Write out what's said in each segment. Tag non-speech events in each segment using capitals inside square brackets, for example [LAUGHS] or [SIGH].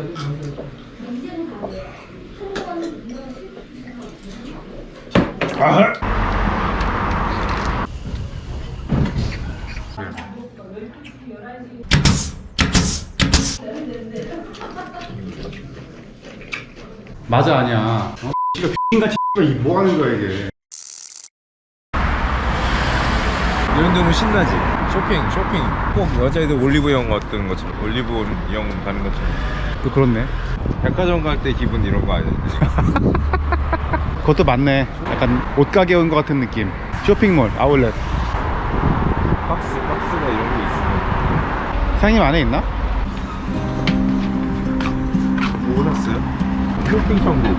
아. 맞아 아니야. 어? 씨가 X같이 뭐 하는 거야 이게. 이런 데는 신나지. 쇼핑, 쇼핑. 꼭 여자애들 올리브영 어떤 것처럼, 올리브영 가는 것처럼. 또 그렇네. 백화점 갈 때 기분 이런 거 아니야? [LAUGHS] 그것도 맞네. 약간 옷가게 온 것 같은 느낌. 쇼핑몰, 아울렛. 박스, 박스가 이런 게 있으면. 사장님 안에 있나? 뭐 샀어요? 쇼핑 천국.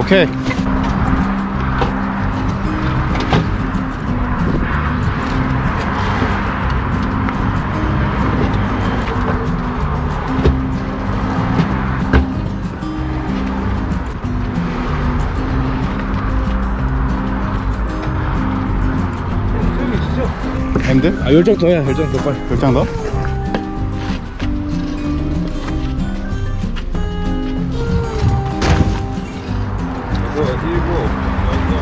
오케이. 아, 열정 더야, 열정 더 빨리. 결장 더? 이거 일곱, 여덟.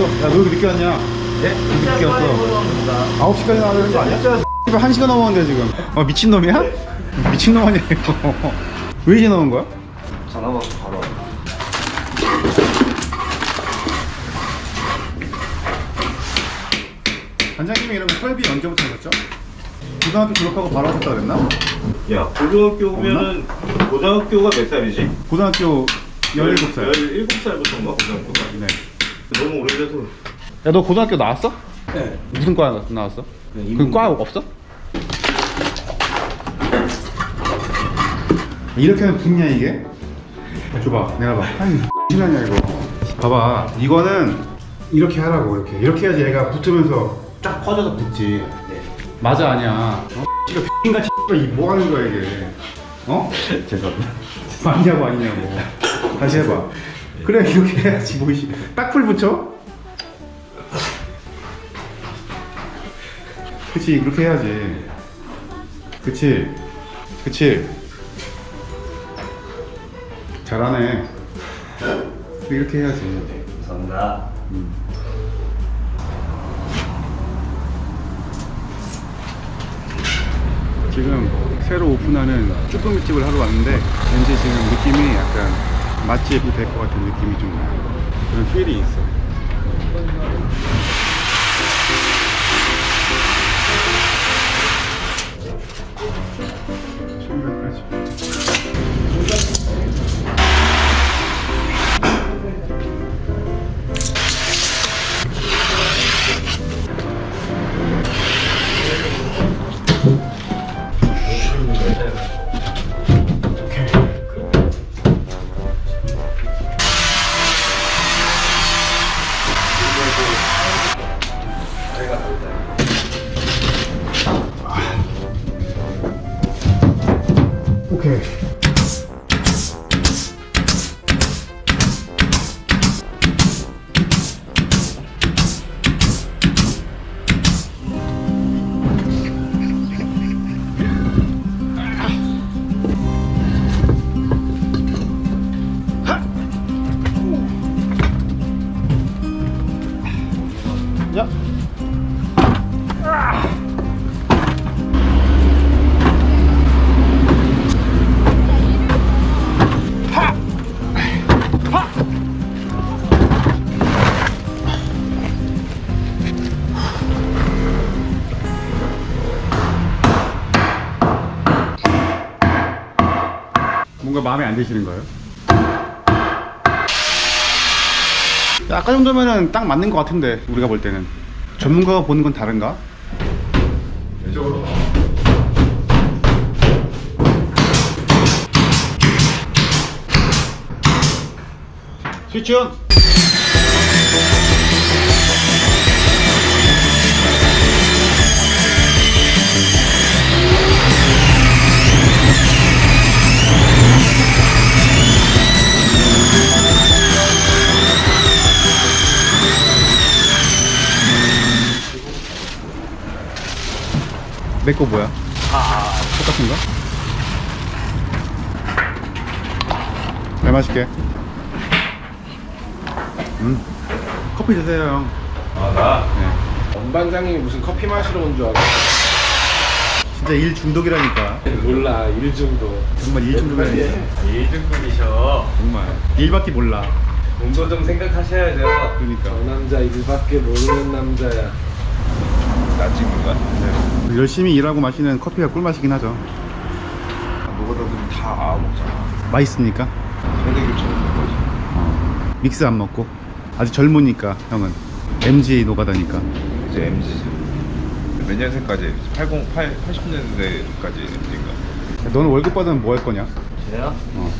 왔어? 야, 너 왜 이렇게 늦게 왔냐? 예? 늦게 왔어. 9시까지 나와야 되는 거 아니야? 진짜 1시간 넘었는데 지금. 어, 미친놈이야? 미친놈 아니야, 이거. [LAUGHS] 왜 이제 나온 거야? 전화 받고 바로 와. 반장님이 이러면 설비 언제부터 하셨죠? 고등학교 졸업하고 바로 하셨다 그랬나? 야, 고등학교 오면은 고등학교가 몇 살이지? 고등학교 17살. 17살부터인가 고등학교가. 네. 너무 오래돼서. 야, 너 고등학교 나왔어? 네. 무슨 과 나- 나왔어? 그과 없어? 이렇게 하면 붙냐 이게? 줘봐 내가 봐 아니 시간이야 이거 봐봐 이거는 이렇게 하라고 이렇게 이렇게 해야지 얘가 붙으면서 쫙 퍼져서 붙지 맞아 아니야 어? 씨가 X같이 뭐 하는 거야 이게 어? [LAUGHS] 죄송합니다. 맞냐고 아니냐고 다시 해봐 그래 이렇게 해야지 뭐이 딱풀 붙여? 그치 그렇게 해야지. 그치? 그치? 잘하네. 이렇게 해야지. 감사합니다. 지금 새로 오픈하는 쭈꾸미집을 하러 왔는데 왠지 지금 느낌이 약간 맛집이 될 것 같은 느낌이 좀 나요. 그런 필이 있어 출 마음에 안 드시는 거예요? 아까 정도면은 딱 맞는 것 같은데 우리가 볼 때는 전문가가 보는 건 다른가? 이쪽으로 스위치 온! 내 거 뭐야? 아, 똑같은가? 잘 마실게. 음, 커피 드세요, 형. 아 나? 네. 엄반장님이 무슨 커피 마시러 온 줄 알아? 진짜 일 중독이라니까. 몰라 일 정도 정말 일 중독이라니까. 2등분이셔 정말. 일밖에 몰라. 돈도 좀 생각하셔야죠 그러니까. 저 남자 일밖에 모르는 남자야 나 찍는 거야? 네. 열심히 일하고 마시는 커피가 꿀맛이긴 하죠. 노가다들은 다 먹잖아 맛있으니까. 세대교처럼 거지 어, 믹스 안 먹고. 아직 젊으니까, 형은. MG 노가다니까. 이제 MZ지 몇 년생까지? 80, 8, 80년대까지 MZ인가? 너는 월급 받으면 뭐 할 거냐? 저요? 어.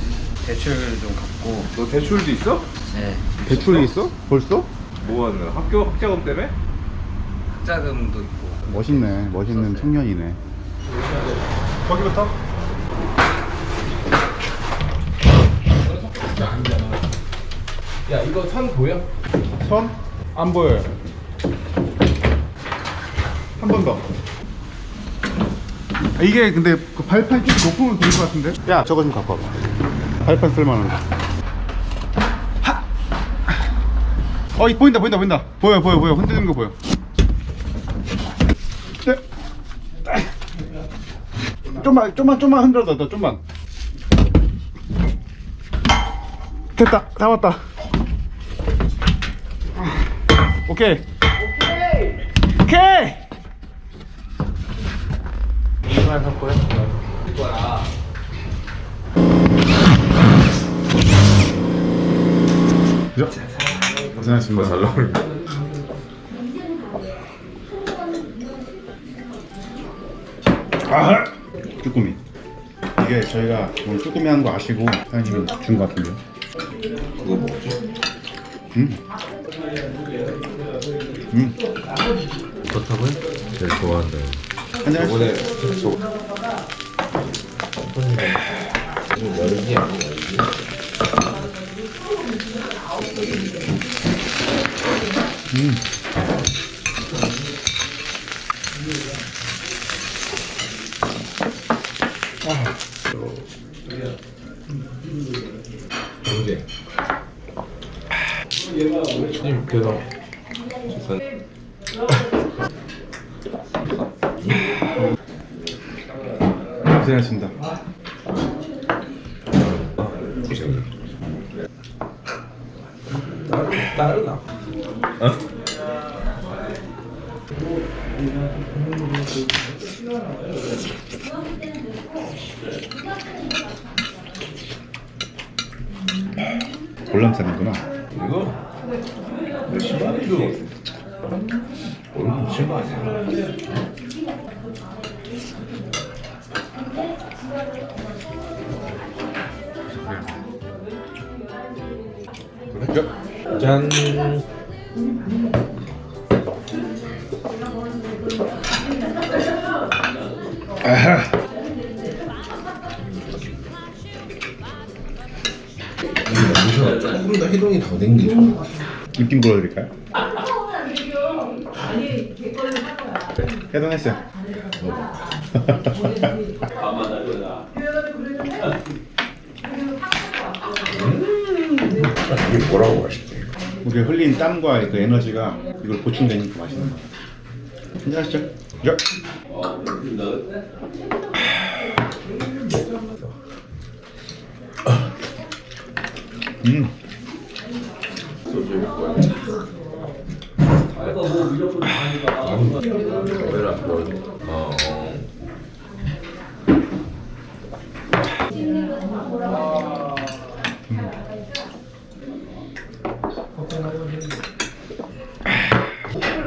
대출 좀 갚고 너 대출도 있어? 네 대출이 있어? 벌써? 뭐 하는 학교 학자금 때문에? 학자금도 있고 멋있네. 멋있는 청년이네. 거기부터? 야 이거 선 보여? 선? 안 보여요. 한 번 더. 아, 이게 근데 그 발판 좀 높으면 될 것 같은데? 야, 저거 좀 갖고 와봐. 발판 쓸만한 거. 하! 어, 이 보인다, 보인다, 보인다. 보여, 보여, 보여. 흔들리는 거 보여. 좀만, 좀만, 좀만 흔들어줘, 더, 좀만. 됐다, 잡았다. 오케이. 오케이. 이만 할 거야? 자, 고생하셨습니다. 잘 나오는 아, 쭈꾸미. 이게 저희가 오늘 쭈꾸미 하는 거 아시고 사장님이 준것 같은데요. 그거 뭐지? 음. 음. 그렇다고요? 제일 좋아한다 한잔 하시죠. 저번에 열기 아니야 음. 언제? 님 그래서 주선 고생하셨습니다. 따르나? 어? 볼람 싸는구나. 이거 몇십만 원이죠? 얼마 짠. 조금 더 해동이 더 된게 입김 불어드릴까요? 해동했어요. 이게 뭐라고 맛있지? 우리 흘린 땀과 그 에너지가 이걸 보충되니까 맛있는. 한잔 하시죠. 야. 음. 왜라 어.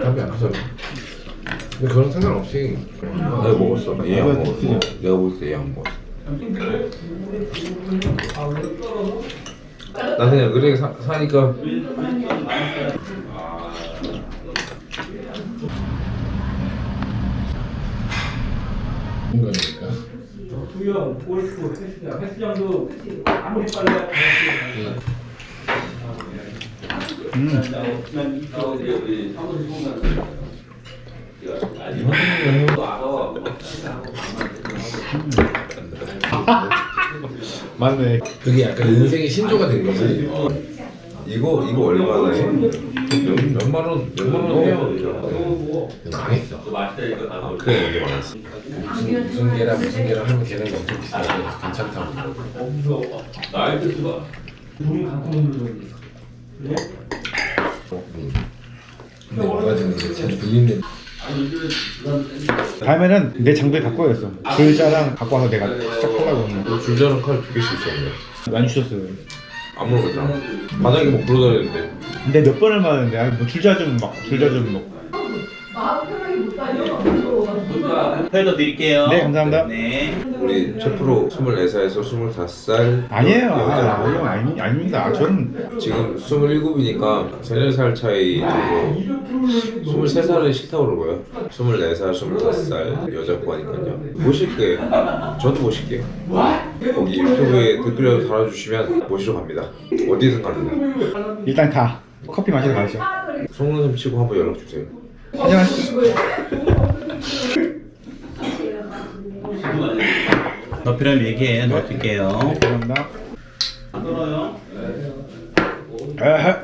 답이 안 하잖아. 근데 상관없이 내가 먹었어. 얘 안 먹었어. 내가 먹을 때 얘 안 먹었어. 나 그냥 그래 사, 사니까 거니까. 수영, 골프, 헬스장. 헬스장도 아무리 빨라. 맞네. 그게 약간 인생의 신조가 된 거지. 이거 이거 얼마나 해? 몇, 몇만 원 몇만 원 해요 망했어. 아, 그래 이게 많았어 무슨, 무슨 개라 무슨 개라 하면 걔는 엄청 비싸게 괜찮다고. 음. 근데 와가지고 이제 자주 들리는 다음에는 내 장비 갖고 와야겠어. 줄자랑 갖고 와서 내가 쫙 하려고. 너 줄자랑 칼 두 개씩 있었네 많이 주셨어요. 안 물어봤잖아 바닥에 뭐 굴러다니는데 근데 몇 번을 맞았는데 아, 뭐 줄자 좀 막, 줄자 좀 막. 회도 드릴게요. 네, 감사합니다. 네. 우리 최프로 24살에서 25살 아니에요. 아, 여자 아니요, 아니, 아닙니다. 저는 지금 27이니까 3살 차이 정도 23살은 싫다고 그러고요 24살, 25살 여자고 하니까요 모실게 저도 모실게 거기 유튜브에 댓글이라도 달아주시면 모시러 갑니다 어디든 갑니다 일단 가. 커피 마시러 가시죠. 속눈썹 치고 한번 연락주세요 안녕하세요. 너피를 얘기해. 넣어줄게요. 감사합니다. 안 떨어요. 아하.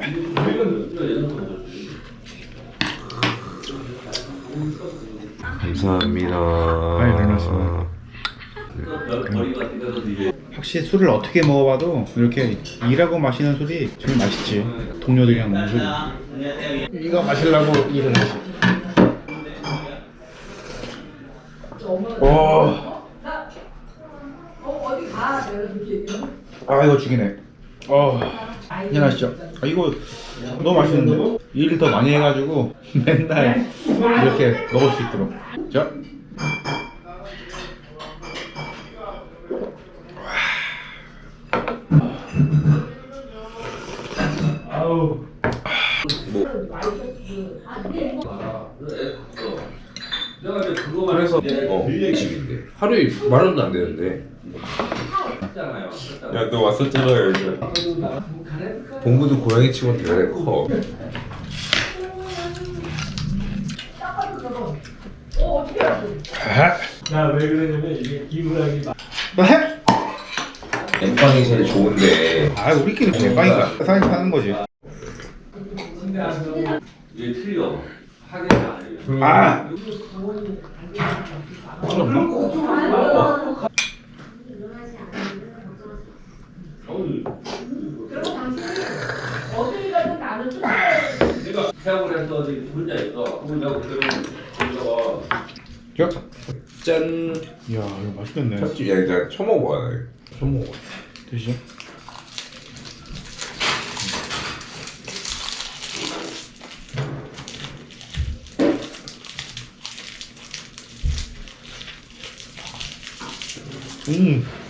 감사합니다 아이, 별말씀을. 확실히 술을 어떻게 먹어봐도 이렇게 일하고 마시는 술이 제일 맛있지. 동료들이랑 먹는 술이. 이거 마시려고 일을 하지. 오. 아 이거 죽이네. 어. 안녕하시죠. 아, 이거 너무 맛있는데 일 더 많이 해가지고 [LAUGHS] 맨날 이렇게 먹을 수 있도록. 자. 그래서 어 집인데 하루에 만 원도 안 되는데 야 너 왔었잖아 여기 봉구도 고양이 치곤 대가리 커 아. 나왜 그러냐면 이게 기분하기 엠빵이 제일 좋은데 아 우리끼리 대빵이가 사진 사는 거지. 이게 틀려. 하긴 안 해요. 아. 내가 태학을 해서 어디 혼자 있어. 혼자 그대로 자. 짠 이야 이거 맛있겠네. 참치 야 일단 처음 먹어봐 나 이거. 처음 먹어 드시죠. 음. 음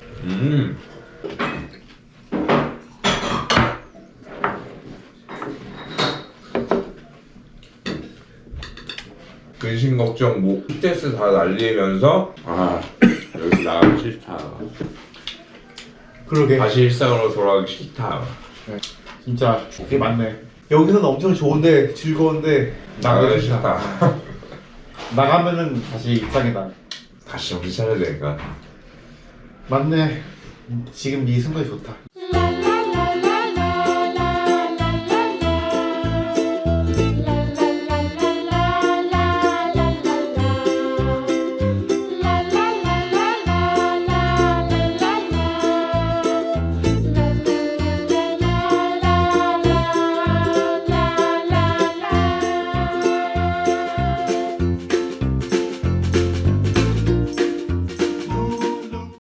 근심 걱정 뭐 스트레스 다 날리면서 아 여기 나가기 싫다 그러게. 다시 일상으로 돌아가기 싫다 진짜 그게 맞네. 여기서는 엄청 좋은데 즐거운데 나가기 싫다 싫다. [LAUGHS] 나가면은 다시 일상이다. 다시 정신 차려야 되니까 맞네. 지금 이 순간이 좋다.